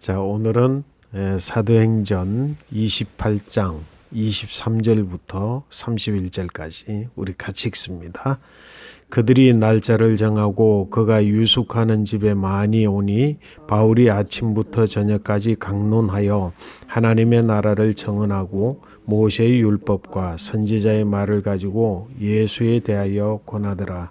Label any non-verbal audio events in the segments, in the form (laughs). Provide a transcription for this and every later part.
자, 오늘은 에, 사도행전 28장 23절부터 31절까지 우리 같이 읽습니다. 그들이 날짜를 정하고 그가 유숙하는 집에 많이 오니 바울이 아침부터 저녁까지 강론하여 하나님의 나라를 정언하고 모세의 율법과 선지자의 말을 가지고 예수에 대하여 권하더라.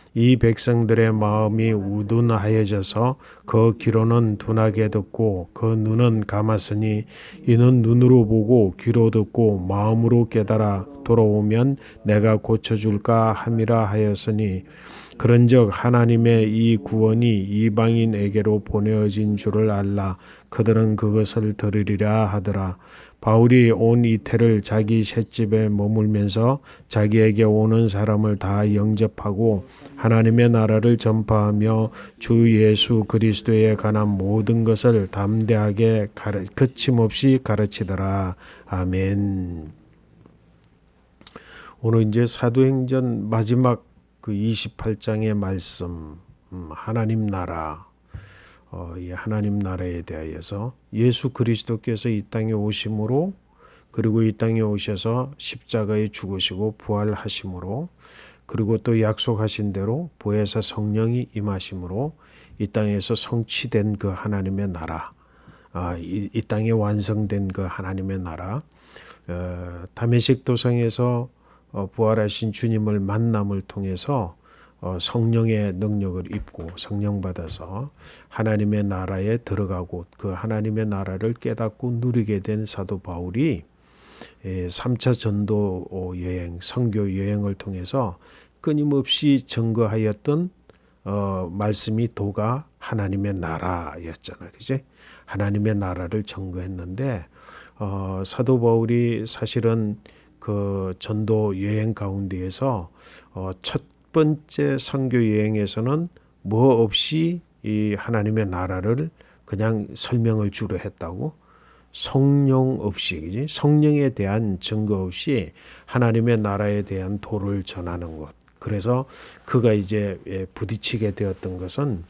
이 백성들의 마음이 우둔하여져서 그 귀로는 둔하게 듣고 그 눈은 감았으니 이는 눈으로 보고 귀로 듣고 마음으로 깨달아 돌아오면 내가 고쳐줄까 함이라 하였으니 그런즉 하나님의 이 구원이 이방인에게로 보내어진 줄을 알라. 그들은 그것을 들으리라 하더라 바울이 온 이태를 자기 셋집에 머물면서 자기에게 오는 사람을 다 영접하고 하나님의 나라를 전파하며 주 예수 그리스도에 관한 모든 것을 담대하게 가르, 거침없이 가르치더라. 아멘. 오늘 이제 사도행전 마지막 그 28장의 말씀, 음, 하나님 나라, 어, 이 하나님 나라에 대하여서 예수 그리스도께서 이 땅에 오심으로 그리고 이 땅에 오셔서 십자가에 죽으시고 부활하심으로 그리고 또 약속하신 대로 보혜사 성령이 임하심으로 이 땅에서 성취된 그 하나님의 나라, 아, 이, 이 땅에 완성된 그 하나님의 나라, 어, 다메식 도성에서 어, 부활하신 주님을 만남을 통해서 어, 성령의 능력을 입고 성령 받아서 하나님의 나라에 들어가고 그 하나님의 나라를 깨닫고 누리게 된 사도 바울이 3차 전도 여행, 선교 여행을 통해서 끊임없이 증거하였던 어, 말씀이 도가 하나님의 나라였잖아요. 그지? 하나님의 나라를 증거했는데 어, 사도 바울이 사실은 그 전도 여행 가운데에서 어, 첫 번째 선교 여행에서는 뭐 없이 이 하나님의 나라를 그냥 설명을 주로 했다고? 성령 없이 그지? 성령에 대한 증거 없이 하나님의 나라에 대한 도를 전하는 것. 그래서 그가 이제 예, 부딪히게 되었던 것은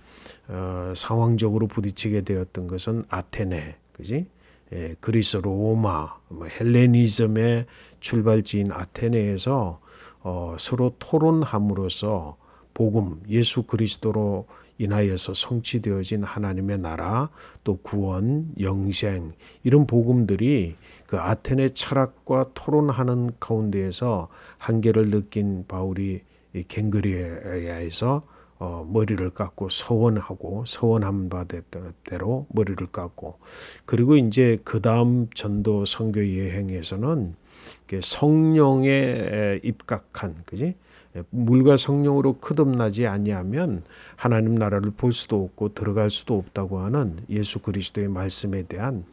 어, 상황적으로 부딪히게 되었던 것은 아테네 그지? 예, 그리스 로마 뭐 헬레니즘의 출발지인 아테네에서 어, 서로 토론함으로써 복음 예수 그리스도로 인하여서 성취되어진 하나님의 나라 또 구원 영생 이런 복음들이 그 아테네 철학과 토론하는 가운데에서 한계를 느낀 바울이 갱그리아에서 어, 머리를 깎고 서원하고 서원한 바대로 머리를 깎고 그리고 이제 그 다음 전도 선교 여행에서는 성령에 입각한 그지? 물과 성령으로 거듭나지 아니하면 하나님 나라를 볼 수도 없고 들어갈 수도 없다고 하는 예수 그리스도의 말씀에 대한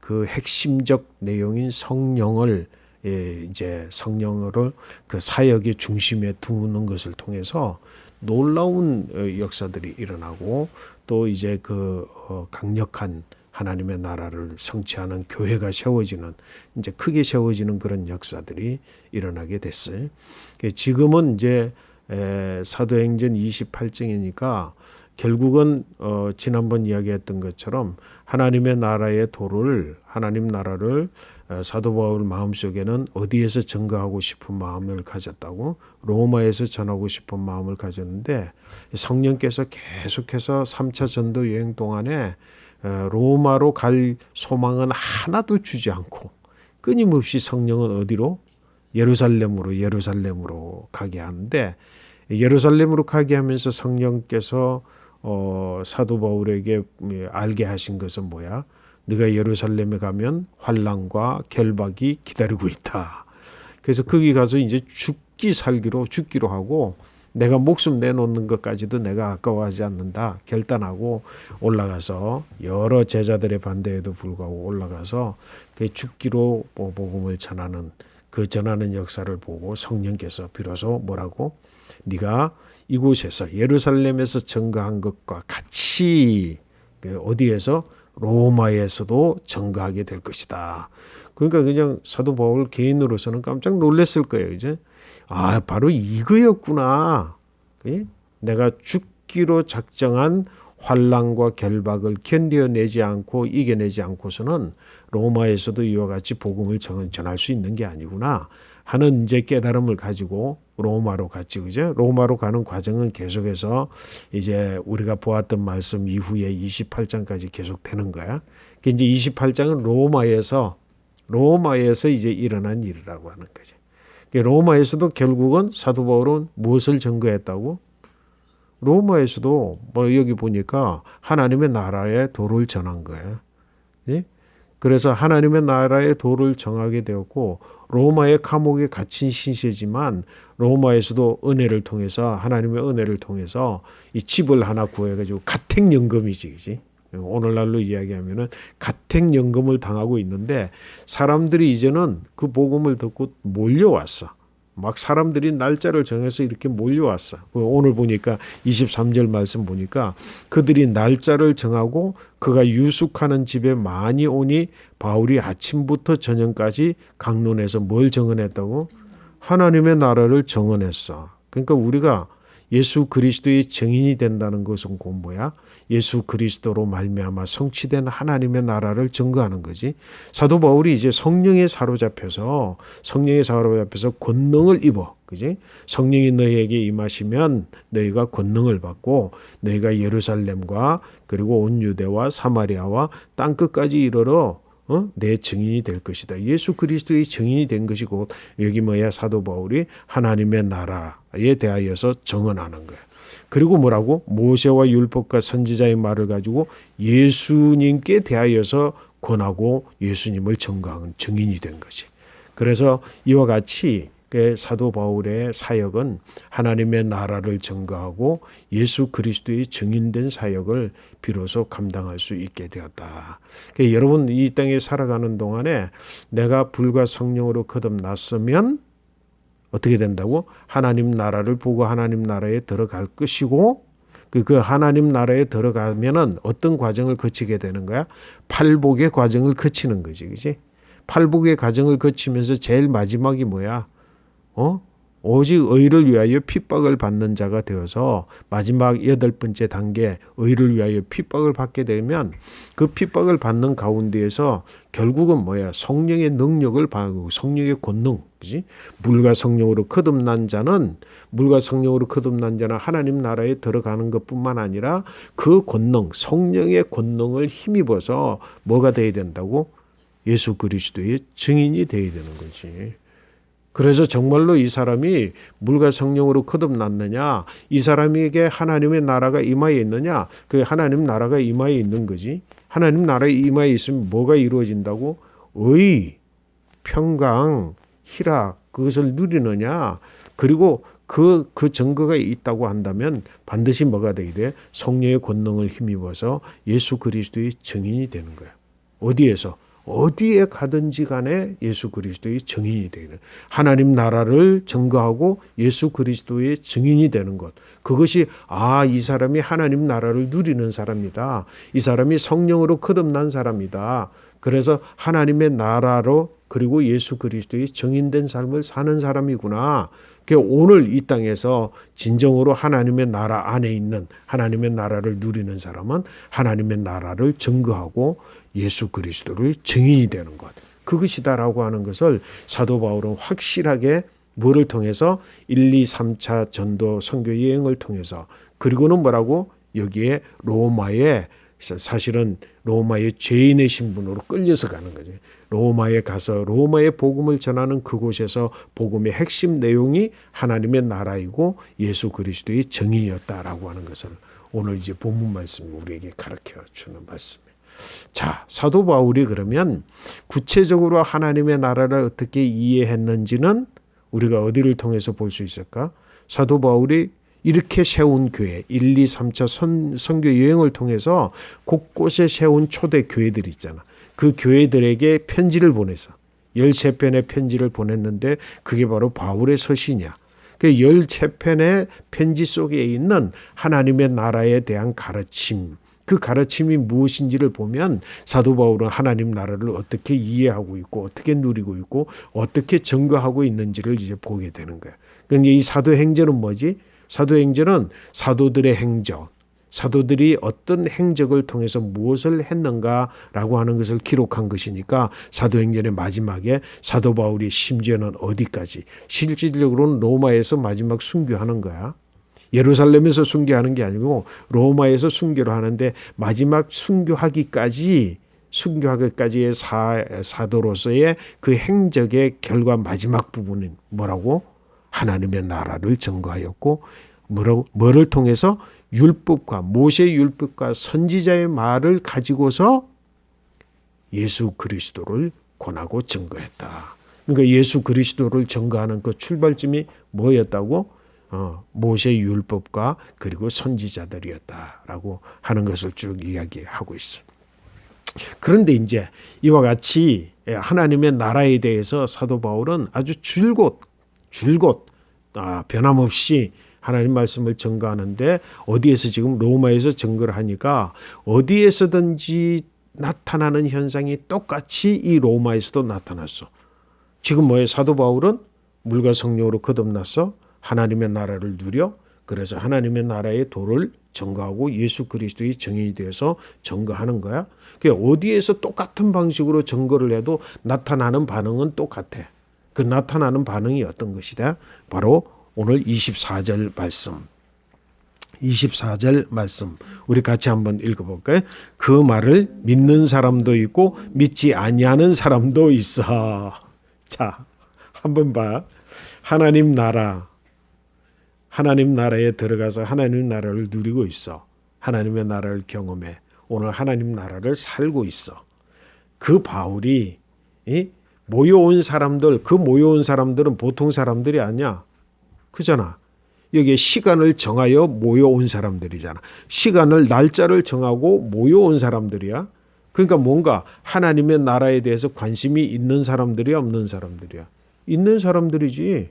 그 핵심적 내용인 성령을 예, 이제 성령으로 그 사역의 중심에 두는 것을 통해서 놀라운 어, 역사들이 일어나고 또 이제 그 어, 강력한 하나님의 나라를 성취하는 교회가 세워지는 이제 크게 세워지는 그런 역사들이 일어나게 됐어요. 지금은 이제 사도행전 28장이니까 결국은 어 지난번 이야기했던 것처럼 하나님의 나라의 도를 하나님 나라를 사도 바울 마음속에는 어디에서 증거하고 싶은 마음을 가졌다고 로마에서 전하고 싶은 마음을 가졌는데 성령께서 계속해서 3차 전도 여행 동안에 어, 로마로 갈 소망은 하나도 주지 않고 끊임없이 성령은 어디로 예루살렘으로 예루살렘으로 가게 하는데 예루살렘으로 가게 하면서 성령께서 어, 사도 바울에게 알게 하신 것은 뭐야? 네가 예루살렘에 가면 환란과 결박이 기다리고 있다. 그래서 거기 가서 이제 죽기 살기로 죽기로 하고 내가 목숨 내놓는 것까지도 내가 아까워하지 않는다. 결단하고 올라가서 여러 제자들의 반대에도 불구하고 올라가서 그 죽기로 뭐 복음을 전하는 그 전하는 역사를 보고 성령께서 비로소 뭐라고 네가 이곳에서 예루살렘에서 증거한 것과 같이 그 어디에서 로마에서도 증거하게 될 것이다. 그러니까 그냥 사도 바울 개인으로서는 깜짝 놀랐을 거예요. 이제 아 바로 이거였구나. 예? 내가 죽기로 작정한 환란과 결박을 견뎌내지 않고 이겨내지 않고서는 로마에서도 이와 같이 복음을 전- 전할 수 있는 게 아니구나 하는 이제 깨달음을 가지고 로마로 갔지 그죠? 로마로 가는 과정은 계속해서 이제 우리가 보았던 말씀 이후에 28장까지 계속 되는 거야. 그 이제 28장은 로마에서 로마에서 이제 일어난 일이라고 하는 거죠. 그 로마에서도 결국은 사도 바울은 무엇을 증거했다고? 로마에서도 뭐 여기 보니까 하나님의 나라의 도를 전한 거예요. 예? 그래서 하나님의 나라의 도를 정하게 되었고 로마의 감옥에 갇힌 신세지만 로마에서도 은혜를 통해서 하나님의 은혜를 통해서 이 집을 하나 구해가지고 가택연금이지, 그지? 오늘날로 이야기하면은 가택연금을 당하고 있는데 사람들이 이제는 그 복음을 듣고 몰려왔어. 막 사람들이 날짜를 정해서 이렇게 몰려왔어. 그 오늘 보니까 23절 말씀 보니까 그들이 날짜를 정하고 그가 유숙하는 집에 많이 오니 바울이 아침부터 저녁까지 강론에서 뭘 정언했다고? 하나님의 나라를 정언했어. 그러니까 우리가 예수 그리스도의 증인이 된다는 것은 곧 뭐야? 예수 그리스도로 말미암아 성취된 하나님의 나라를 증거하는 거지. 사도 바울이 이제 성령에 사로잡혀서 성령에 사로잡혀서 권능을 입어. 그지? 성령이 너희에게 임하시면 너희가 권능을 받고 너희가 예루살렘과 그리고 온 유대와 사마리아와 땅 끝까지 이르러 어? 내 증인이 될 것이다. 예수 그리스도의 증인이 된 것이고 여기 뭐야 사도 바울이 하나님의 나라에 대하여서 정언하는 거야. 그리고 뭐라고 모세와 율법과 선지자의 말을 가지고 예수님께 대하여서 권하고 예수님을 증거하는 증인이 된 것이. 그래서 이와 같이 그 사도 바울의 사역은 하나님의 나라를 증거하고 예수 그리스도의 증인된 사역을 비로소 감당할 수 있게 되었다. 그러니까 여러분 이 땅에 살아가는 동안에 내가 불과 성령으로 거듭났으면 어떻게 된다고? 하나님 나라를 보고 하나님 나라에 들어갈 것이고 그, 그 하나님 나라에 들어가면은 어떤 과정을 거치게 되는 거야? 팔복의 과정을 거치는 거지, 그지? 팔복의 과정을 거치면서 제일 마지막이 뭐야? 어? 오직 의를 위하여 핍박을 받는 자가 되어서 마지막 여덟 번째 단계 의를 위하여 핍박을 받게 되면 그 핍박을 받는 가운데에서 결국은 뭐야? 성령의 능력을 받고 성령의 권능 그지? 물과 성령으로 거듭난 자는 물과 성령으로 거듭난 자는 하나님 나라에 들어가는 것뿐만 아니라 그 권능 성령의 권능을 힘입어서 뭐가 돼야 된다고? 예수 그리스도의 증인이 돼야 되는 거지. 그래서 정말로 이 사람이 물과 성령으로 거듭났느냐, 이 사람에게 하나님의 나라가 임하에 있느냐, 그 하나님 나라가 임하에 있는 거지. 하나님 나라에 임하에 있으면 뭐가 이루어진다고? 의, 평강, 희락, 그것을 누리느냐, 그리고 그, 그 증거가 있다고 한다면 반드시 뭐가 되게 돼? 성령의 권능을 힘입어서 예수 그리스도의 증인이 되는 거야. 어디에서? 어디에 가든지 간에 예수 그리스도의 증인이 되는 하나님 나라를 증거하고 예수 그리스도의 증인이 되는 것. 그것이 아 이 사람이 하나님 나라를 누리는 사람이다. 이 사람이 성령으로 거듭난 사람이다. 그래서 하나님의 나라로 그리고 예수 그리스도의 증인된 삶을 사는 사람이구나. 그 오늘 이 땅에서 진정으로 하나님의 나라 안에 있는 하나님의 나라를 누리는 사람은 하나님의 나라를 증거하고 예수 그리스도를 증인이 되는 것. 그것이다라고 하는 것을 사도 바울은 확실하게 뭐를 통해서? 1, 2, 3차 전도 선교 여행을 통해서. 그리고는 뭐라고? 여기에 로마에 사실은 로마의 죄인의 신분으로 끌려서 가는 거죠. 로마에 가서 로마의 복음을 전하는 그곳에서 복음의 핵심 내용이 하나님의 나라이고 예수 그리스도의 정의였다라고 하는 것을 오늘 이제 본문 말씀이 우리에게 가르쳐 주는 말씀이에요. 자, 사도 바울이 그러면 구체적으로 하나님의 나라를 어떻게 이해했는지는 우리가 어디를 통해서 볼 수 있을까? 사도 바울이 이렇게 세운 교회 1, 2, 3차 선, 선교 여행을 통해서 곳곳에 세운 초대 교회들이 있잖아. 그 교회들에게 편지를 보내서 13편의 편지를 보냈는데 그게 바로 바울의 서신이야. 그 13편의 편지 속에 있는 하나님의 나라에 대한 가르침, 그 가르침이 무엇인지를 보면 사도 바울은 하나님 나라를 어떻게 이해하고 있고 어떻게 누리고 있고 어떻게 증거하고 있는지를 이제 보게 되는 거야. 그러니까 이 사도 행전은 뭐지? 사도행전은 사도들의 행적, 사도들이 어떤 행적을 통해서 무엇을 했는가라고 하는 것을 기록한 것이니까 사도행전의 마지막에 사도 바울이 심지어는 어디까지 실질적으로는 로마에서 마지막 순교하는 거야. 예루살렘에서 순교하는 게 아니고 로마에서 순교를 하는데 마지막 순교하기까지 순교하기까지의 사, 사도로서의 그 행적의 결과 마지막 부분은 뭐라고? 하나님의 나라를 증거하였고 뭐를 통해서 율법과 모세 율법과 선지자의 말을 가지고서 예수 그리스도를 권하고 증거했다. 그러니까 예수 그리스도를 증거하는 그 출발점이 뭐였다고? 어, 모세 율법과 그리고 선지자들이었다라고 하는 것을 쭉 이야기하고 있어. 그런데 이제 이와 같이 하나님의 나라에 대해서 사도 바울은 아주 줄곧 줄곧 아, 변함없이 하나님 말씀을 증거하는데 어디에서 지금 로마에서 증거를 하니까 어디에서든지 나타나는 현상이 똑같이 이 로마에서도 나타났어. 지금 뭐예요? 사도 바울은 물과 성령으로 거듭났어. 하나님의 나라를 누려. 그래서 하나님의 나라의 도를 증거하고 예수 그리스도의 정인이 되어서 증거하는 거야. 그 어디에서 똑같은 방식으로 증거를 해도 나타나는 반응은 똑같아. 그 나타나는 반응이 어떤 것이다? 바로 오늘 24절 말씀. 24절 말씀. 우리 같이 한번 읽어볼까요? 그 말을 믿는 사람도 있고 믿지 아니하는 사람도 있어. (laughs) 자, 한번 봐. 하나님 나라. 하나님 나라에 들어가서 하나님 나라를 누리고 있어. 하나님의 나라를 경험해. 오늘 하나님 나라를 살고 있어. 그 바울이 이? 모여온 사람들, 그 모여온 사람들은 보통 사람들이 아니야. 그잖아. 여기에 시간을 정하여 모여온 사람들이잖아. 시간을 날짜를 정하고 모여온 사람들이야. 그러니까 뭔가 하나님의 나라에 대해서 관심이 있는 사람들이 없는 사람들이야. 있는 사람들이지.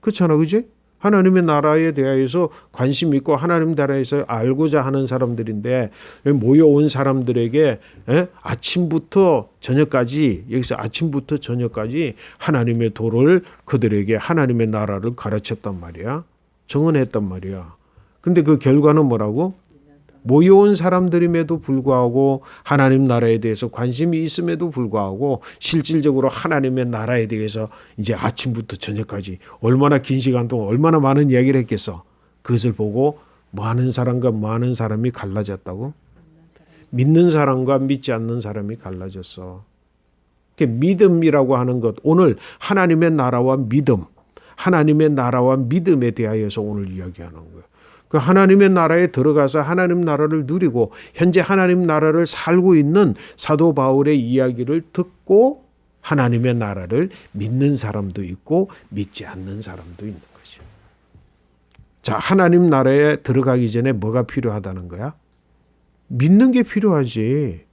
그렇잖아, 그지? 하나님의 나라에 대하여서 관심 있고 하나님 나라에서 알고자 하는 사람들인데 모여온 사람들에게 에? 아침부터 저녁까지 여기서 아침부터 저녁까지 하나님의 도를 그들에게 하나님의 나라를 가르쳤단 말이야. 정언했단 말이야. 근데 그 결과는 뭐라고? 모여온 사람들임에도 불구하고 하나님 나라에 대해서 관심이 있음에도 불구하고 실질적으로 하나님의 나라에 대해서 이제 아침부터 저녁까지 얼마나 긴 시간 동안 얼마나 많은 이야기를 했겠어. 그것을 보고 많은 사람과 많은 사람이 갈라졌다고? 믿는 사람과 믿지 않는 사람이 갈라졌어. 믿음이라고 하는 것, 오늘 하나님의 나라와 믿음, 하나님의 나라와 믿음에 대하여서 오늘 이야기하는 거예요. 그 하나님의 나라에 들어가서 하나님 나라를 누리고 현재 하나님 나라를 살고 있는 사도 바울의 이야기를 듣고 하나님의 나라를 믿는 사람도 있고 믿지 않는 사람도 있는 거죠. 자, 하나님 나라에 들어가기 전에 뭐가 필요하다는 거야? 믿는 게 필요하지.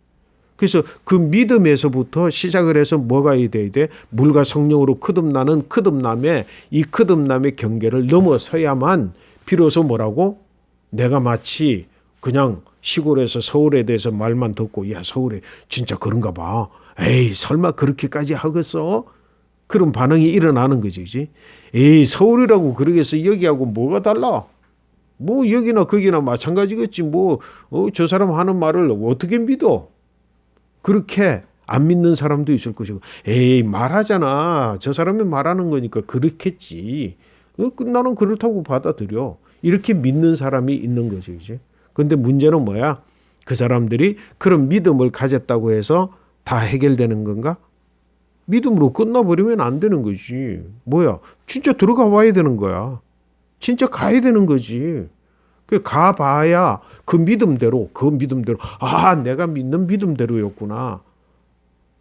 그래서 그 믿음에서부터 시작을 해서 뭐가 돼야 돼? 물과 성령으로 거듭나는 거듭남의 이 거듭남의 경계를 넘어서야만 비로소 뭐라고? 내가 마치 그냥 시골에서 서울에 대해서 말만 듣고 야 서울에 진짜 그런가 봐. 에이 설마 그렇게까지 하겠어? 그런 반응이 일어나는 거지, 그지? 에이 서울이라고 그러겠어 여기하고 뭐가 달라? 뭐 여기나 거기나 마찬가지겠지. 뭐저 어, 사람 하는 말을 어떻게 믿어? 그렇게 안 믿는 사람도 있을 것이고, 에이 말하잖아. 저 사람이 말하는 거니까 그렇겠지. 어, 나는 그렇다고 받아들여. 이렇게 믿는 사람이 있는 거죠. 이제. 근데 문제는 뭐야? 그 사람들이 그런 믿음을 가졌다고 해서 다 해결되는 건가? 믿음으로 끝나버리면 안 되는 거지. 뭐야? 진짜 들어가 봐야 되는 거야. 진짜 가야 되는 거지. 그 가봐야 그 믿음대로, 그 믿음대로, 아, 내가 믿는 믿음대로였구나.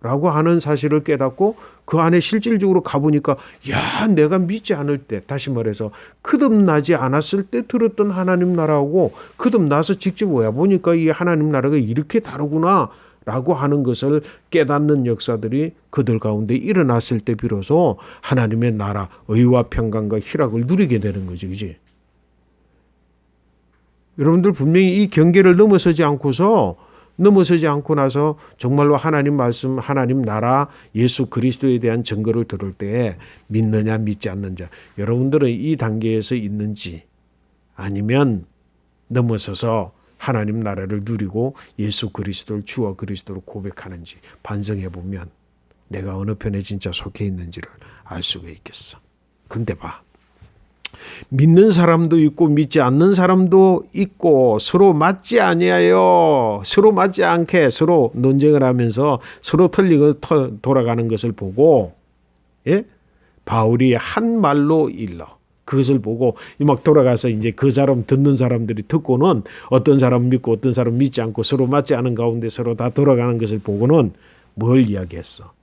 라고 하는 사실을 깨닫고 그 안에 실질적으로 가보니까 야 내가 믿지 않을 때 다시 말해서 거듭나지 않았을 때 들었던 하나님 나라하고 거듭나서 직접 와 보니까 이 하나님 나라가 이렇게 다르구나 라고 하는 것을 깨닫는 역사들이 그들 가운데 일어났을 때 비로소 하나님의 나라 의와 평강과 희락을 누리게 되는 거지 그지? 여러분들 분명히 이 경계를 넘어서지 않고서 넘어서지 않고 나서 정말로 하나님 말씀, 하나님 나라, 예수 그리스도에 대한 증거를 들을 때 믿느냐 믿지 않느냐. 여러분들은 이 단계에서 있는지 아니면 넘어서서 하나님 나라를 누리고 예수 그리스도를 주와 그리스도로 고백하는지 반성해 보면 내가 어느 편에 진짜 속해 있는지를 알 수가 있겠어. 근데 봐. 믿는 사람도 있고 믿지 않는 사람도 있고 서로 맞지 아니하여 서로 맞지 않게 서로 논쟁을 하면서 서로 틀리고 터- 돌아가는 것을 보고 예? 바울이 한 말로 일러 그것을 보고 막 돌아가서 이제 그 사람 듣는 사람들이 듣고는 어떤 사람 믿고 어떤 사람 믿지 않고 서로 맞지 않은 가운데 서로 다 돌아가는 것을 보고는 뭘 이야기했어?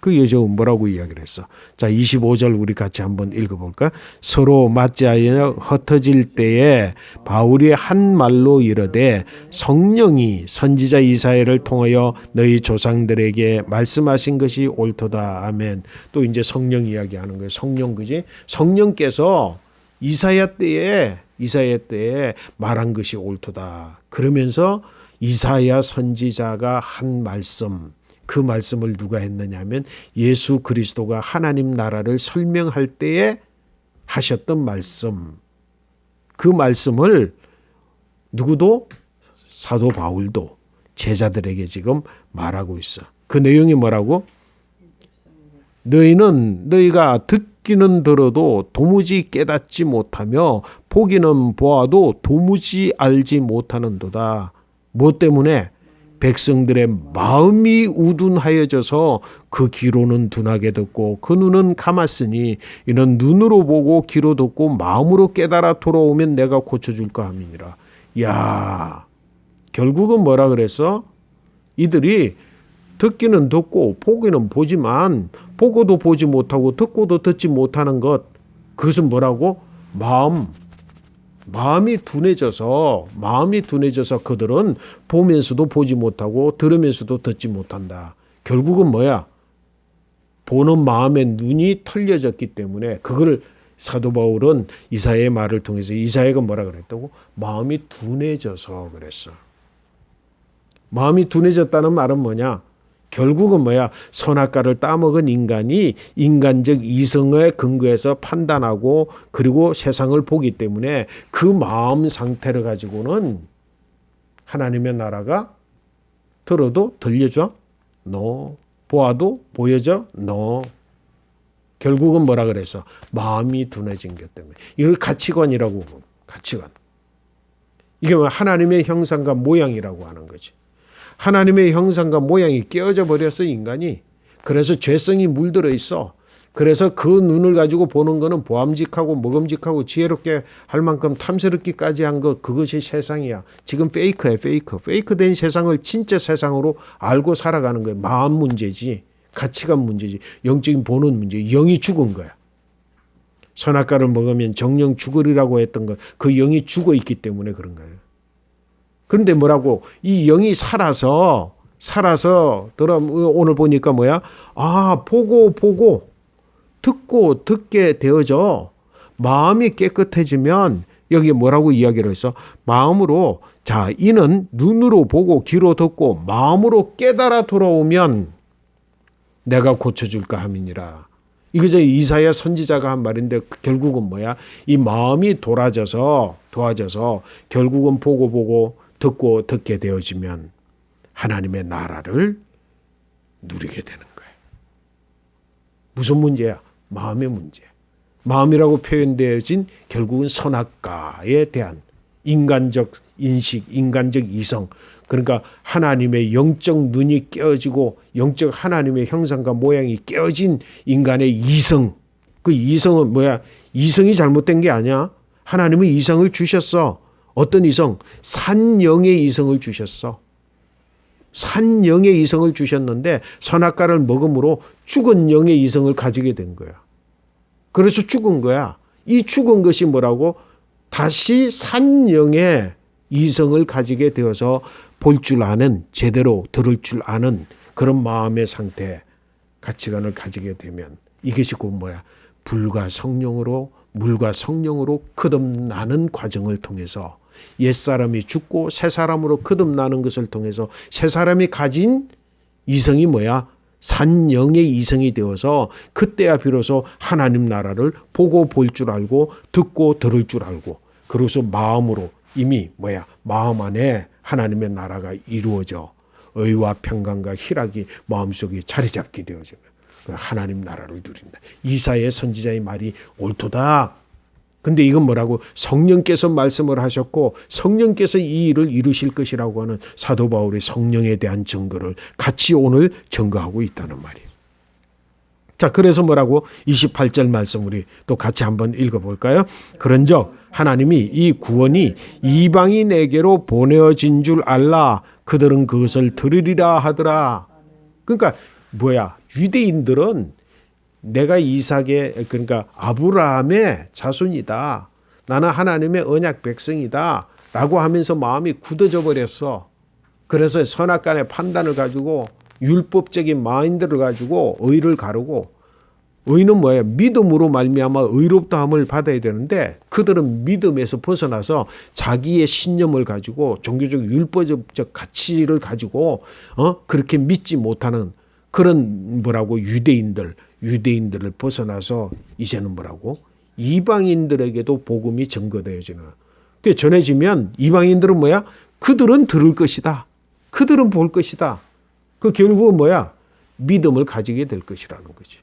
그 여정은 뭐라고 이야기를 했어? 자, 25절 우리 같이 한번 읽어볼까? 서로 맞지 않으여 흩어질 때에 바울이 한 말로 이르되 성령이 선지자 이사야를 통하여 너희 조상들에게 말씀하신 것이 옳도다. 아멘. 또 이제 성령 이야기하는 거예요. 성령 그지? 성령께서 이사야 때에 이사야 때에 말한 것이 옳도다. 그러면서 이사야 선지자가 한 말씀 그 말씀을 누가 했느냐면 예수 그리스도가 하나님 나라를 설명할 때에 하셨던 말씀. 그 말씀을 누구도 사도 바울도 제자들에게 지금 말하고 있어. 그 내용이 뭐라고? 너희는 너희가 듣기는 들어도 도무지 깨닫지 못하며 보기는 보아도 도무지 알지 못하는도다. 뭐 때문에? 백성들의 마음이 우둔하여져서 그 귀로는 둔하게 듣고 그 눈은 감았으니 이는 눈으로 보고 귀로 듣고 마음으로 깨달아 돌아오면 내가 고쳐줄까 함이니라. 야 결국은 뭐라 그랬어? 이들이 듣기는 듣고 보기는 보지만 보고도 보지 못하고 듣고도 듣지 못하는 것 그것은 뭐라고? 마음 마음이 둔해져서 마음이 둔해져서 그들은 보면서도 보지 못하고 들으면서도 듣지 못한다. 결국은 뭐야? 보는 마음의 눈이 털려졌기 때문에 그걸 사도 바울은 이사야의 말을 통해서 이사야가 뭐라 그랬다고? 마음이 둔해져서 그랬어. 마음이 둔해졌다는 말은 뭐냐? 결국은 뭐야? 선악과를 따먹은 인간이 인간적 이성의 근거에서 판단하고 그리고 세상을 보기 때문에 그 마음 상태를 가지고는 하나님의 나라가 들어도 들려져? no. 보아도 보여져? no. 결국은 뭐라 그래서 마음이 둔해진 것 때문에 이걸 가치관이라고 가치관. 이게 뭐 하나님의 형상과 모양이라고 하는 거지. 하나님의 형상과 모양이 깨어져 버렸어 인간이. 그래서 죄성이 물들어 있어. 그래서 그 눈을 가지고 보는 거는 보암직하고 먹음직하고 지혜롭게 할 만큼 탐스럽기까지 한 것 그것이 세상이야. 지금 페이크야 페이크. 페이크된 세상을 진짜 세상으로 알고 살아가는 거야. 마음 문제지. 가치관 문제지. 영적인 보는 문제. 영이 죽은 거야. 선악과를 먹으면 정령 죽으리라고 했던 것. 그 영이 죽어 있기 때문에 그런 거예요. 그런데 뭐라고 이 영이 살아서 살아서 오늘 보니까 뭐야? 아 보고 보고 듣고 듣게 되어져 마음이 깨끗해지면 여기 뭐라고 이야기를 했어? 마음으로 자 이는 눈으로 보고 귀로 듣고 마음으로 깨달아 돌아오면 내가 고쳐줄까 함이니라. 이거 저 이사야 선지자가 한 말인데 결국은 뭐야? 이 마음이 돌아져서 도와져서 결국은 보고 보고 듣고 듣게 되어지면 하나님의 나라를 누리게 되는 거예요. 무슨 문제야? 마음의 문제. 마음이라고 표현되어진 결국은 선악과에 대한 인간적 인식, 인간적 이성. 그러니까 하나님의 영적 눈이 깨어지고 영적 하나님의 형상과 모양이 깨어진 인간의 이성. 그 이성은 뭐야? 이성이 잘못된 게 아니야. 하나님은 이성을 주셨어. 어떤 이성? 산영의 이성을 주셨어. 산 영의 이성을 주셨는데 선악과를 먹음으로 죽은 영의 이성을 가지게 된 거야. 그래서 죽은 거야. 이 죽은 것이 뭐라고? 다시 산 영의 이성을 가지게 되어서 볼 줄 아는 제대로 들을 줄 아는 그런 마음의 상태 가치관을 가지게 되면 이것이 곧 뭐야? 불과 성령으로 물과 성령으로 거듭나는 과정을 통해서 옛 사람이 죽고 새 사람으로 거듭나는 것을 통해서 새 사람이 가진 이성이 뭐야? 산 영의 이성이 되어서 그때야 비로소 하나님 나라를 보고 볼 줄 알고 듣고 들을 줄 알고 그래서 마음으로 이미 뭐야? 마음 안에 하나님의 나라가 이루어져 의와 평강과 희락이 마음속에 자리 잡게 되어지면 그 하나님 나라를 누린다. 이사의 선지자의 말이 옳도다. 근데 이건 뭐라고 성령께서 말씀을 하셨고 성령께서 이 일을 이루실 것이라고 하는 사도 바울의 성령에 대한 증거를 같이 오늘 증거하고 있다는 말이에요. 자, 그래서 뭐라고 28절 말씀 우리 또 같이 한번 읽어 볼까요? 그런즉 하나님이 이 구원이 이방인에게로 보내어진 줄 알라 그들은 그것을 들으리라 하더라. 그러니까 뭐야? 유대인들은 내가 이삭의 그러니까 아브라함의 자손이다. 나는 하나님의 언약 백성이다 라고 하면서 마음이 굳어져 버렸어. 그래서 선악간의 판단을 가지고 율법적인 마인드를 가지고 의를 가르고 의는 뭐예요? 믿음으로 말미암아 의롭다함을 받아야 되는데 그들은 믿음에서 벗어나서 자기의 신념을 가지고 종교적 율법적 가치를 가지고 어 그렇게 믿지 못하는 그런 뭐라고 유대인들 유대인들을 벗어나서 이제는 뭐라고 이방인들에게도 복음이 전거되어지는 그 전해지면 이방인들은 뭐야? 그들은 들을 것이다. 그들은 볼 것이다. 그 결국은 뭐야? 믿음을 가지게 될 것이라는 거지.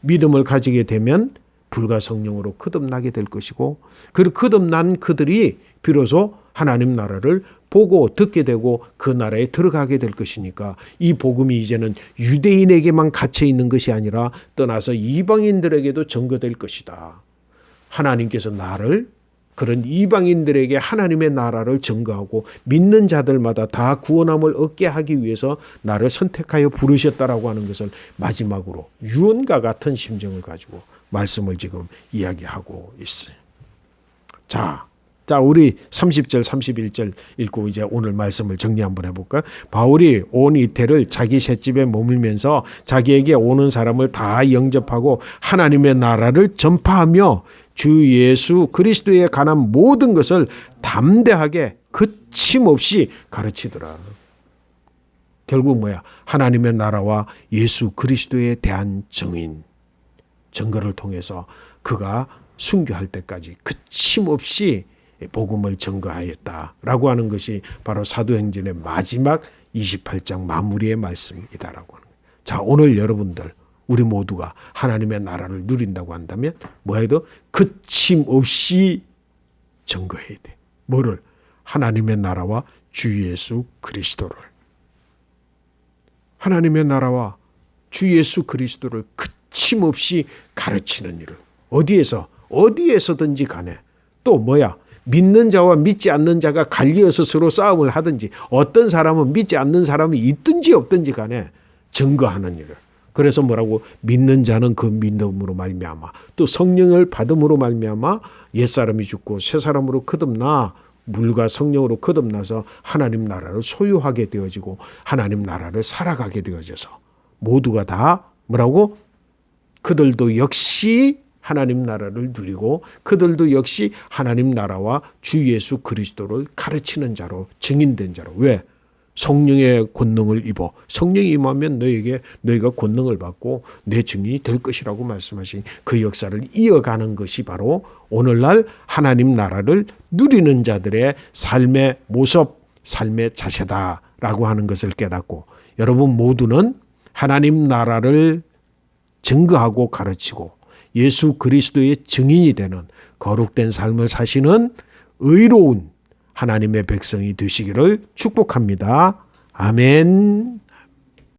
믿음을 가지게 되면 불과 성령으로 거듭나게 될 것이고 그 거듭난 그들이 비로소 하나님 나라를 보고 듣게 되고 그 나라에 들어가게 될 것이니까 이 복음이 이제는 유대인에게만 갇혀 있는 것이 아니라 떠나서 이방인들에게도 전거될 것이다. 하나님께서 나를 그런 이방인들에게 하나님의 나라를 증거하고 믿는 자들마다 다 구원함을 얻게 하기 위해서 나를 선택하여 부르셨다라고 하는 것을 마지막으로 유언과 같은 심정을 가지고 말씀을 지금 이야기하고 있어요. 자, 자, 우리 30절, 31절 읽고 이제 오늘 말씀을 정리 한번 해볼까? 바울이 온 이태를 자기 셋집에 머물면서 자기에게 오는 사람을 다 영접하고 하나님의 나라를 전파하며 주 예수 그리스도에 관한 모든 것을 담대하게 그침없이 가르치더라. 결국 뭐야? 하나님의 나라와 예수 그리스도에 대한 증인, 증거를 통해서 그가 순교할 때까지 그침없이 복음을 증거하였다라고 하는 것이 바로 사도행전의 마지막 28장 마무리의 말씀이다라고 하는 거예요. 자, 오늘 여러분들 우리 모두가 하나님의 나라를 누린다고 한다면 뭐 해도 그침없이 증거해야 돼. 뭐를? 하나님의 나라와 주 예수 그리스도를. 하나님의 나라와 주 예수 그리스도를 그침없이 가르치는 일을 어디에서 어디에서든지 간에 또 뭐야 믿는 자와 믿지 않는 자가 갈리어서 서로 싸움을 하든지 어떤 사람은 믿지 않는 사람이 있든지 없든지 간에 증거하는 일을. 그래서 뭐라고? 믿는 자는 그 믿음으로 말미암아 또 성령을 받음으로 말미암아 옛 사람이 죽고 새 사람으로 거듭나 물과 성령으로 거듭나서 하나님 나라를 소유하게 되어지고 하나님 나라를 살아가게 되어져서 모두가 다 뭐라고? 그들도 역시 하나님 나라를 누리고 그들도 역시 하나님 나라와 주 예수 그리스도를 가르치는 자로 증인된 자로. 왜? 성령의 권능을 입어. 성령이 임하면 너에게 너희가 권능을 받고 내 증인이 될 것이라고 말씀하신 그 역사를 이어가는 것이 바로 오늘날 하나님 나라를 누리는 자들의 삶의 모습, 삶의 자세다라고 하는 것을 깨닫고 여러분 모두는 하나님 나라를 증거하고 가르치고 예수 그리스도의 증인이 되는 거룩된 삶을 사시는 의로운 하나님의 백성이 되시기를 축복합니다. 아멘.